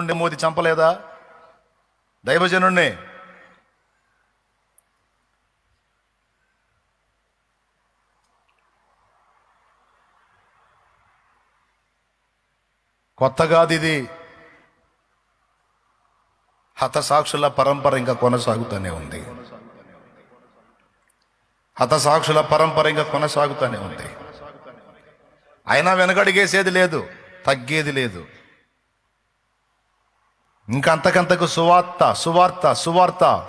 మోది చంపలేదా? దైవజనుణ్ణి. కొత్తగాది ఇది హతసాక్షుల పరంపర ఇంకా కొనసాగుతూనే ఉంది. హతసాక్షుల పరంపర ఇంకా కొనసాగుతూనే ఉంది. అయినా వెనకడిగేసేది లేదు తగ్గేది లేదు. ఇంకా అంతకంతకు సువార్త సువార్త సువార్త.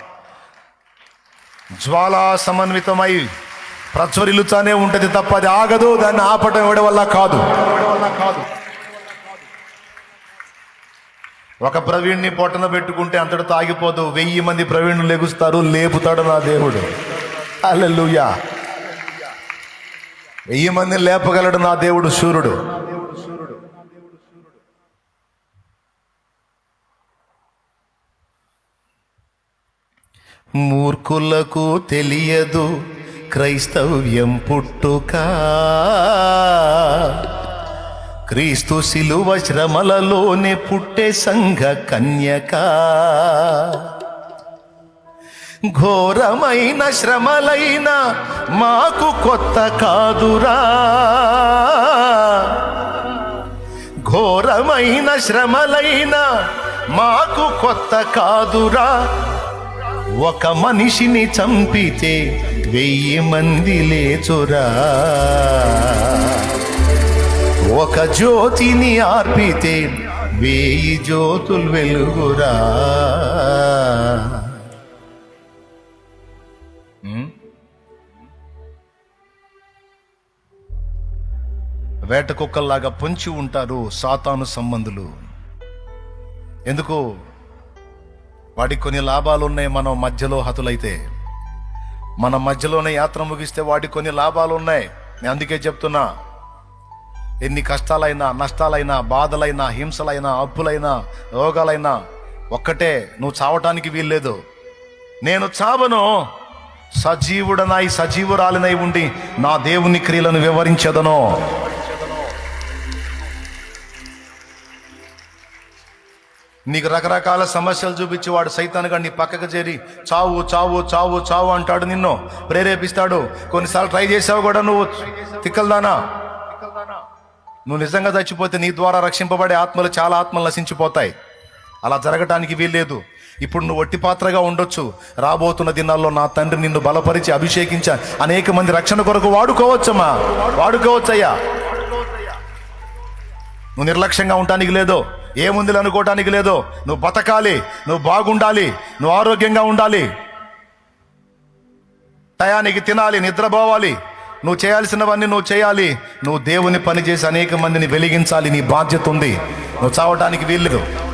జ్వాలా సమన్వితమై ప్రచురిల్లుతానే ఉంటుంది తప్ప అది ఆగదు దాన్ని ఆపటం ఎవడి వల్ల కాదు. కాదు ఒక ప్రవీణ్ణి పొట్టన పెట్టుకుంటే అంతటితో ఆగిపోదు వెయ్యి మంది ప్రవీణులు లెగుస్తారు లేపుతాడు నా దేవుడు. అల్లెలుయా వెయ్యి మందిని లేపగలడు నా దేవుడు సూర్యుడు. మూర్ఖులకు తెలియదు క్రైస్తవ్యం పుట్టుక. క్రీస్తు శిలువ శ్రమలలోనే పుట్టే సంఘ కన్యక. ఘోరమైన శ్రమలైన మాకు కొత్త కాదురా. ఘోరమైన శ్రమలైన మాకు కొత్త కాదురా. ఒక మనిషిని చంపితే వెయ్యి మంది లేచురా. ఒక జ్యోతిని ఆర్పితే వెయ్యి జ్యోతులు వెలుగురా. వేట కుక్కల్లాగా పొంచి ఉంటారు సాతాను సంబంధులు. ఎందుకు? వాడికి కొన్ని లాభాలు ఉన్నాయి మనం మధ్యలో హతులైతే. మన మధ్యలోనే యాత్ర ముగిస్తే వాడికి కొన్ని లాభాలు ఉన్నాయి నేను అందుకే చెప్తున్నా ఎన్ని కష్టాలైనా నష్టాలైనా బాధలైనా హింసలైనా అప్పులైనా రోగాలైనా ఒక్కటే నువ్వు చావటానికి వీల్లేదు. నేను చావను సజీవుడనై సజీవురాలినై ఉండి నా దేవుని క్రియలను వివరించదను. నీకు రకరకాల సమస్యలు చూపించి వాడు సైతానుగా నీ పక్కకు చేరి చావు చావు చావు చావు అంటాడు నిన్ను. ప్రేరేపిస్తాడు. కొన్నిసార్లు ట్రై చేసావు కూడా నువ్వు. తిక్కల్దానా? నువ్వు నిజంగా చచ్చిపోతే నీ ద్వారా రక్షింపబడే ఆత్మలు చాలా ఆత్మలు నశించిపోతాయి. అలా జరగటానికి వీల్లేదు. ఇప్పుడు నువ్వు ఒట్టి పాత్రగా ఉండొచ్చు. రాబోతున్న దినాల్లో నా తండ్రి నిన్ను బలపరిచి అభిషేకించా. అనేక మంది రక్షణ కొరకు వాడుకోవచ్చమ్మా. వాడుకోవచ్చయ్యా. నువ్వు నిర్లక్ష్యంగా ఉండటానికి లేదో. ఏముంది అనుకోవటానికి లేదో. నువ్వు బతకాలి. నువ్వు బాగుండాలి. నువ్వు ఆరోగ్యంగా ఉండాలి. టయానికి తినాలి నిద్రపోవాలి. నువ్వు చేయాల్సినవన్నీ నువ్వు చేయాలి. నువ్వు దేవుని పనిచేసి అనేక మందిని వెలిగించాలి. నీ బాధ్యత ఉంది. నువ్వు చావటానికి వీల్లేదు.